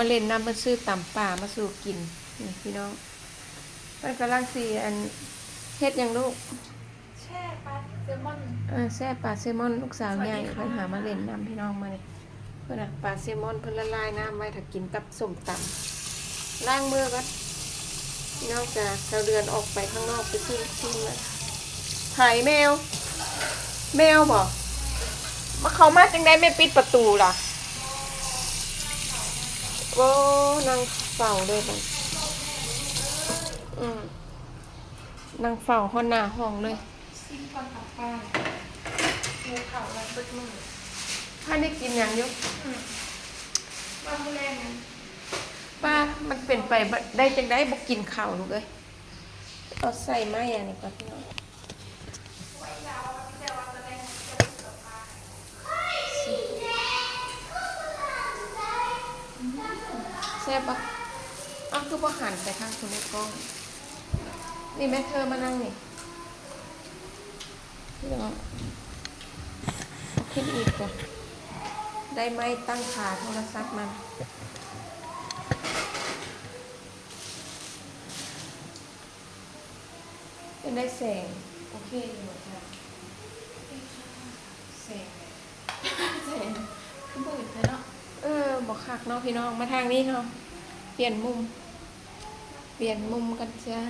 มาเล่นน้ำมาซื้อต่ำป่ามาสู่กินนี่พี่น้องมันกำลังสีอันเฮ็ดหยังลูกแช่ปลาแซลมอนเออแซ่บปลาเซลมอนลูกสาวสวัสดีใหญ่ค่ะเพิ่นหามาเล่นน้ำพี่น้องมาเนี่ยเพิ่นน่ะปลาเซลมอนเพิ่นละลายน้ำไว้ถ้ากินกับส้มตำล้างมือก่อนพี่น้องจะเราเดือนออกไปข้างนอกไปซื้อชิ้นแล้วถ่ายแมว แมวบ่มาเขามาจังได้ไม่ปิดประตูล่ะ โอ้นางเฝ้าเลยมันอืมนางเฝ้าห้องหน้าห้องเลยซิมก่อนกับปลาหมูเข่าแล้วเบิดมือถ้าได้กินอย่างอยุอืมปลาหมูแรงนะป้ามันเป็นไปบ่ได้จังได้บอกกินข้าวลูกเอ้ยเอาใส่ไม้อันนี้ก่อนพี่น้อง ซ่บปะอ้าวคือบ่หันไปทางคุณในกล้อง นี่แม่เธอมานั่งนี่พี่น้องเอาขึ้นอีกก่อนได้ไหมตั้งขาโทรศัพท์มันเป็นได้แสง โอเคอยู่ค่ะแสงเจ๋งคือบืดเลยเนาะเออบอกคักเนาะพี่น้องมาทางนี้เนาะ เปลี่ยนมุม เปลี่ยนมุมกันจ้า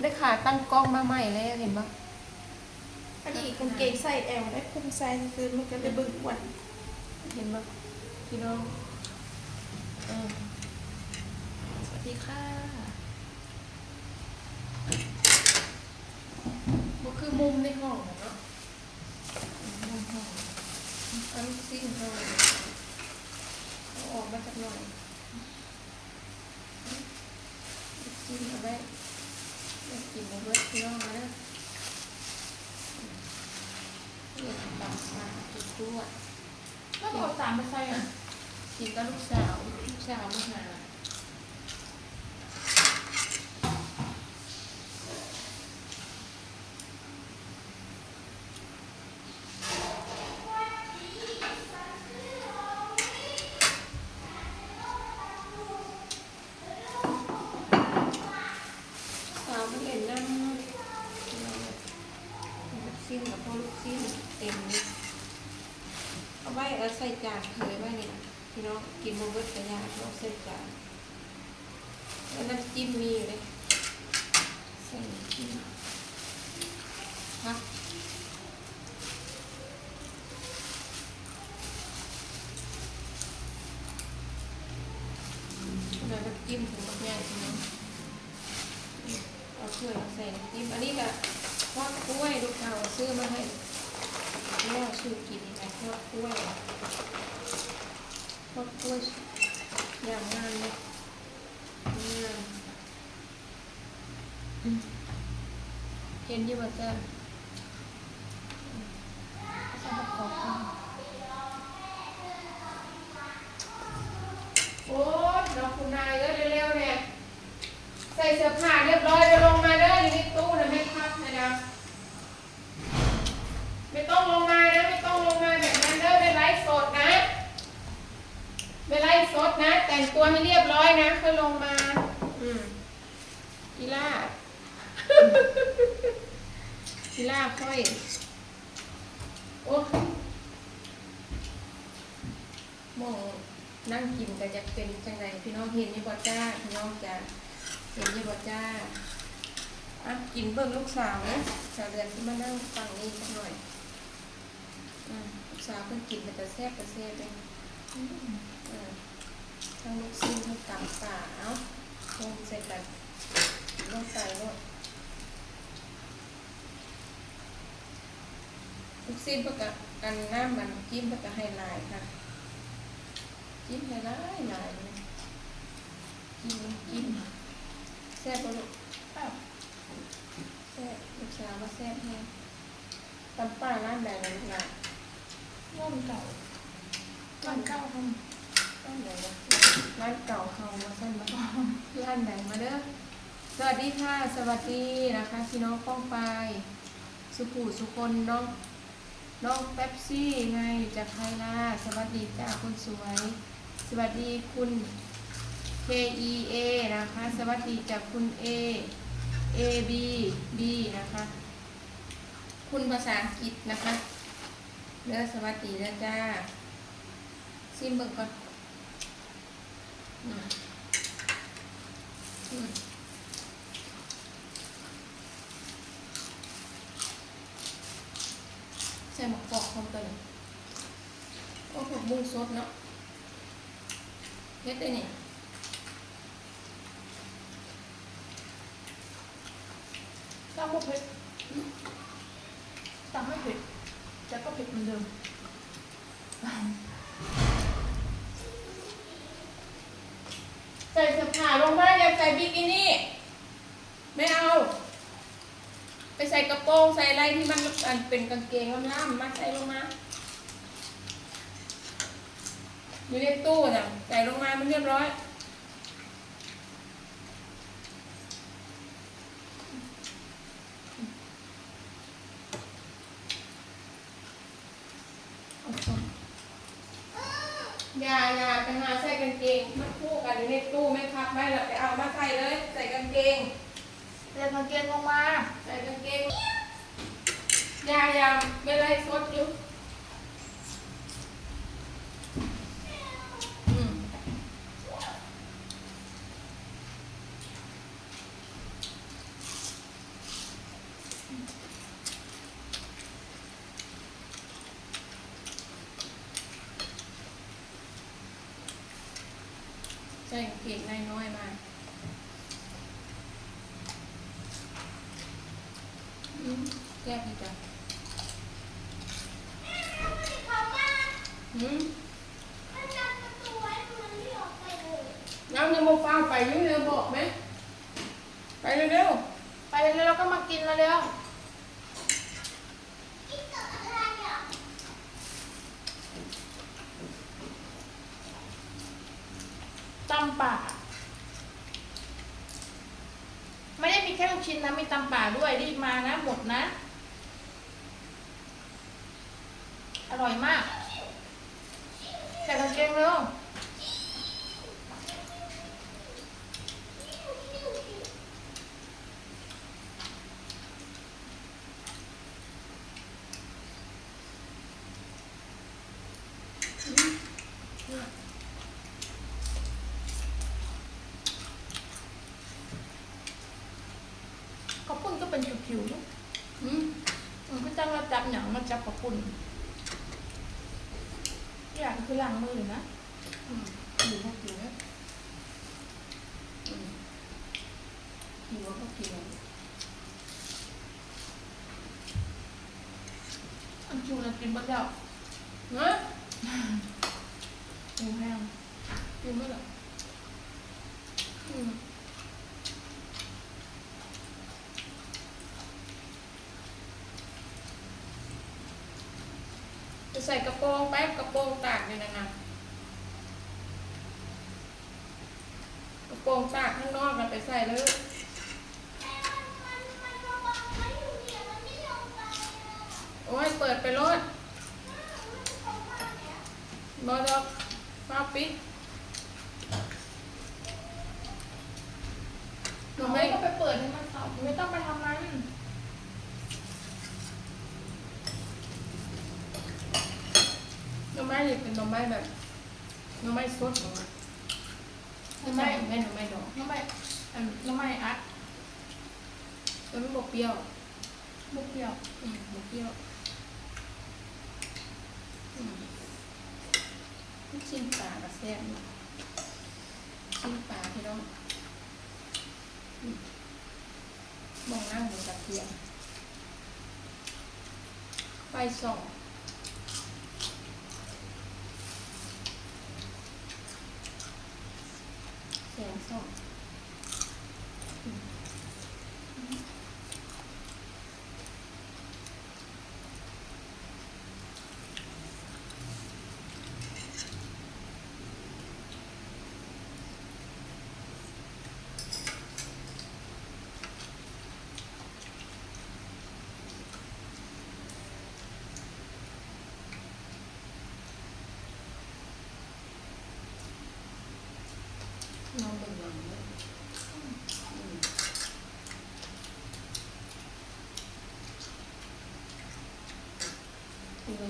ได้ขาตั้งกล้องมาใหม่แล้วเห็นปะพอดีกางเกงใส่แอลได้คุมไซส์ซื้อมันก็เลยเบึ้งอ้วนเห็นปะพี่น้องเออสวัสดีค่ะมันคือมุมในห้องอะเนาะมุมห้องอันนี้ซิ่งห้องเอาออกมาจากหน่อย ซิ่เอาไว้ได้กินในเวิร์ดพี่น้องนะเรียนต่ามาจุดตัวแล้วก็สามไปใส่อะ กินกับลูกสาวลูกสาวมาหาสาวมาเล่นน้ำลูก ชิ้นกับพวกลูกชิ้นเต็มเลยเอาไว้เอาใส่จานเคยไว้นี่ยพี่น้องกินโมเบิร์ตกระยาเราใส่จานแล้วน้ำจิ้มมีอยู่เลยใส่น้ำจิ้มพักแล้วน้ำจิ้มถึงกับง่ายพี่น้องเอาถ้วยเอาใส่น้ำจิ้มอันนี้ก็ทอดกล้วยลูกเอาซื้อมาให้ แม่ชูกินไหมทอดกล้วย อดกล้วยอย่างงานเลยงานเห็นอยู่ว่าจะจะประกอบกันโอ้ยน้องคุณนายเอ้ยเร็วๆเนี่ยใส่เสื้อผ้าเรียบร้อยไปลงมาเด้ออยู่ในตู้นะไม่พับนะนะ ไม่ต้องลงมานะไม่ต้องลงมาแบบนั้นเด้อเป็นไลฟ์สดนะเป็นไลฟ์สดนะ แต่งตัวให้เรียบร้อยนะค่อยลงมา อืมอีล่าอีล่าค่อย โอ้มองนั่งกินแต่จะเป็นจังไรพี่น้องเห็นยี่บอจ้าพี่น้องจะเห็นยี่บอจ้าอะกินเบิ่งลูกสาวนะสาวเดือนที่มานั่งฟังนี่สักหน่อยอืมลูกสาวเพิ่งกินไปแต่แซ่บแต่แซ่บเลยอืม ทั้งลูกชิ้นทั้งตำป่าเอ้าลงใส่กันลงใส่ลงลูกชิ้นเพื่อกับอันน้ำมันจิ้มเพื่อกับให้ลายค่ะ จิ้มให้ลายลายเลยจิ้มจิ้มแซ่บปะลูกแบบแซ่บลูกสาวว่าแซ่บแห้งตำป่าร้านใดนะลูกหลานร่มเก่าร่มเก่าท ร้านไหนร้านเก่าเฮามาสั้นมาร้านไหนมาเด้อสวัสดีค่ะ สวัสดีนะคะพี่น้องป้องไปสุภูสุคนน้องน้องเป๊ปซี่ไงจากไทยล่าสวัสดีจ้าคนสวย สวัสดีคุณ K E A นะคะ สวัสดีจากคุณ A A B B นะคะ คุณภาษาอังกฤษนะคะเด้อสวัสดีนะจ้าซิมเบิ่งก่อน ใส่หมกกอกพร้อมกันเลยโอ้ผักบุ้งสดเนาะเฮ็ดได้นี่ตำไม่เผ็ดตำไม่เผ็ดแต่ก็เผ็ดเหมือนเดิม ใส่เสื้อผ้าลงมาอย่าใส่บิกินี่ไม่เอา ไปใส่กระโปรงใส่อะไรที่มันเป็นกางเกงล่ำๆมาใส่ลงมาอยู่ในตู้นะใส่ลงมามันเรียบร้อย อ ย่าอย่าไปหาใส่กางเกงมันคู่กันอยู่ในตู้ไม่พับไม่หรอกไปเอามาใส่เลย ใส่กางเกง เรียนกางเกงลงมา ใส่กางเกงอย่าอย่าไม่ไรสดอยู่ ส่กางเกงน้อยๆมาอืมแก้ดีจังอืมน้ำยังโมฟ้าไปอยุ่งเร็วบอกไหม ไปเร็วไปเร็วๆแล้วก็มากินแล้วเร็ว ตำป่า ไม่ได้มีแค่ลูกชิ้นนะ มีตำป่าด้วยรีบมานะ หมดนะ อร่อยมาก ใส่กางเกงเร็ว ข้าวปุ้นก็เป็น ผิวๆเนอะๆอืมมันก็จะมาจับหนังมาจับข้าวปุ้นอย่างคือล้างมือนะอืมอยู่พวกกินนะอืมหิวก็กินเลยอันชูนะกินบ้าแล้วเนอะ หมูแห้ง กินเมื่อไหร่อืมจะ ใส่กระโปรงแป๊บกระโปรงตากเนี่ยนะคะ กระโปรงตากข้างนอกนะไปใส่เลยโอ้ยเปิดไปรถบอดอกฟ้าปิดหนูไม่ไม่ก็ไปเปิดให้มันเขาไม่ต้องไปทำมัน ห นูไม่นี่เป็นหนูไม่แบบหนูไม่สดของมันหนูไม่ไม่หนูไม่ดอกหนูไม่อันหนูไม่อัดแล้วมันบอกเปรี้ยวบุกเดียวอืมบอกเปรี้ยวอืมลูกชิ้นปลากระแซ่บเนาะชิ้นปลาพี่น้องอืมมองนั่งบนกระเทียมไฟส่อง แสงส่อ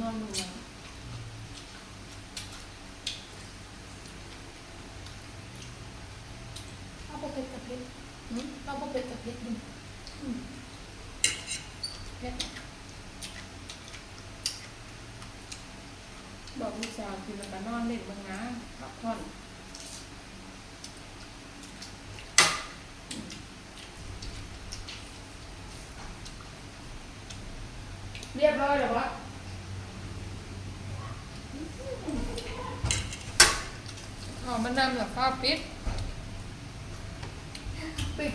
นอนเบิ่งหลังเอาปเป็ดกับเพชรอืมเอาไปเป็ดกับเพชรดูเฮ็ดบอกลูกสาวกินแล้วก็นอนเล่นเบางนะพักผ่อนเรียบร้อยแล้ววะเอา มันนำแบบฟ้าปิด ปิด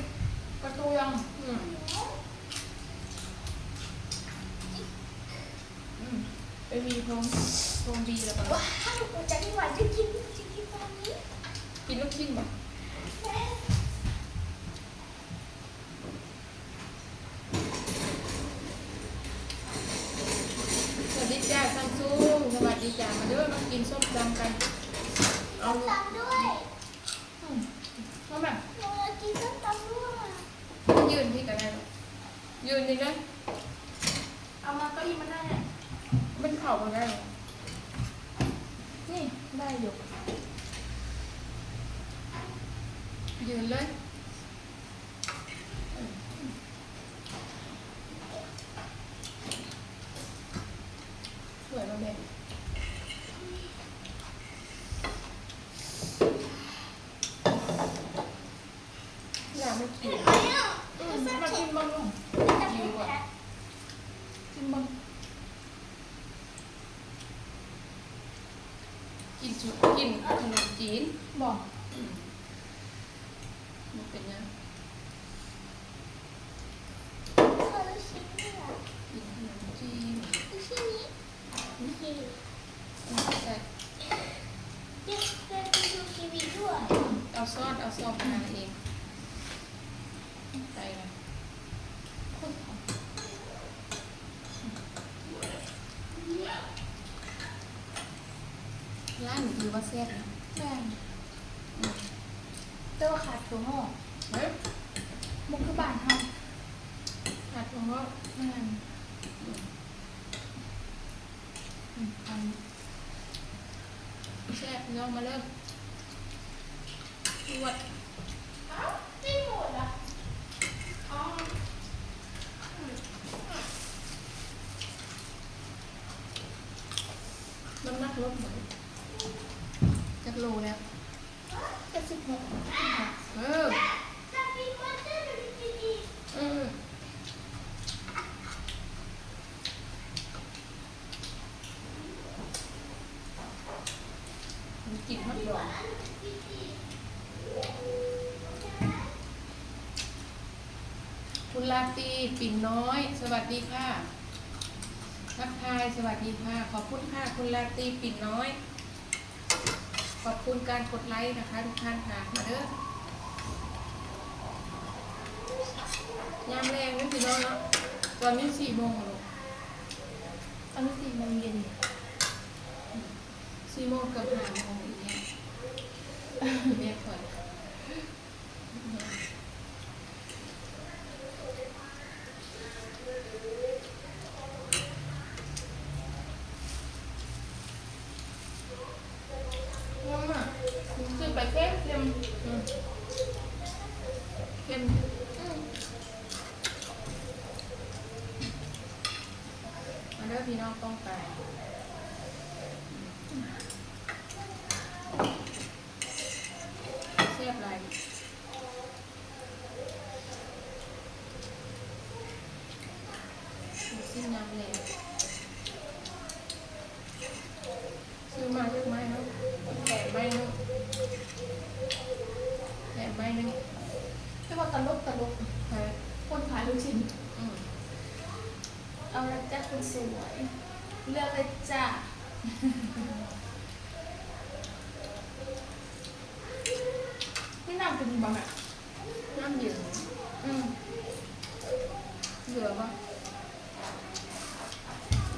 ประตูยังอืมอืมไปมีพรมพรมดีแล้วก็ว้าวหนูจะไม่ไหวจะกินจะกินตอนนี้ กินลูกชิ้นบ่สวัสดีจ้าซัมซุงสวัสดีจ้ามาเด้อมากินส้มตำกัน เอา ตำด้วย อืมเอาแบบ หนูจะกินส้มตำด้วย ยืนที่กันได้หรอยืนนี่นะ เอา มันได้เนี่ยมันเข่ามันได้หรอนี่ได้อยู่ยืนเลยสวยมาแบบอยากไม่กิน ไม่เอา อืมมากินบ้างลูก จะเป็นแพะ กินบ้าง กินสุดกินขนมจีนบอกอืมมันเป็นยังขอลูกชิ้นด้วยกินขนมจีนลูกชิ้นนี้โอเคเอาใส่เดี๋ยวเดี๋ยวไปดูทีวีด้วยเอาซอสเอาซอสมาเองไปเลย คนของ ร้านถือว่าแซ่บนะแม่งแต่ว่าขาดตัวห่อเฮ้ยมุกคือบานทผัดของขาำแม่งอืมทแซ่บน้องมาเริ่มวดอ้าวไม่หมดอะอ๋อน้ำหนักลดหมด จักโลแล้วจะสิบหกเออจะมีนเตอร์หรือกินอีกเออมันกินมากกว่าคุณลาตีปิ่นน้อย สวัสดีค่ะทักทายสวัสดีค่ะ ขอบคุณค่ะ คุณลาตีปิ่นน้อย คุณการกดไลค์นะคะทุกท่านค่ะมาเด้อยามแรงนี่พี่น้องเนาะตอนนี้สี่โมงแล้วลูกตอนนี้สี่โมงเย็นสี่โมงเกือบห้าโมงอีกแล้วเรียกก่อน Mm-hmm. ตลกตลกคนขายลูกชิ้นเอาละจ้าคนสวย เลือกเลยจ้าไม่นำเป็นบ้างอะ น้ำเย็น อืม เหลือปะ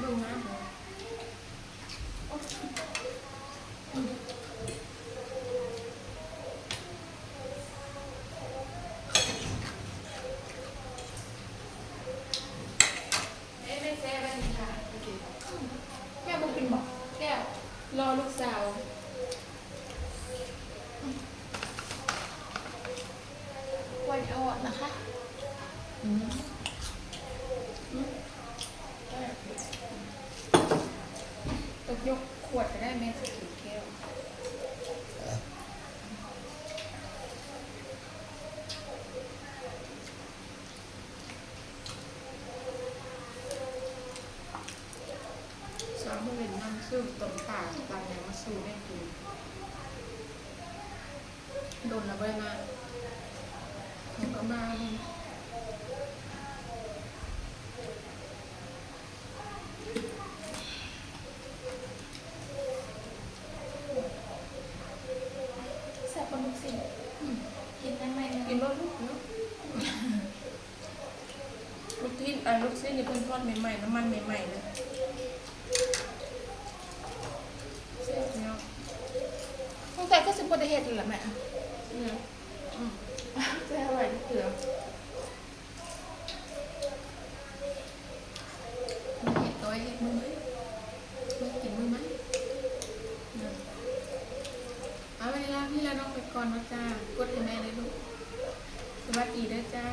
ดูน้ำเหรอ ซื้อต้มป่าตามอย่างมาสู้แม่กินโดนแล้วเว้ยมาผมก็มาลยแซ่บปลาหมึกสิกินได้ไหมกินบ่ลูกเนาะลูกที่อ่าลูกเส้นนี่เพิ่นทอดใหม่ๆน้ำมันใหม่ๆเลยเส้นเนาะ ตั้งแต่ก็สิบปฏิเหตุเลยแหละแม่เนี่ยอืมจะอร่อยที่เกลือมีเห็ดต้อเห็ดมือไหมไม่กินมือไหมเนี่ยเอาเวลาพี่แล้วน้องไปก่อนนะจ้ากดให้แม่เลยลูกสวัสดีเด้อจ้า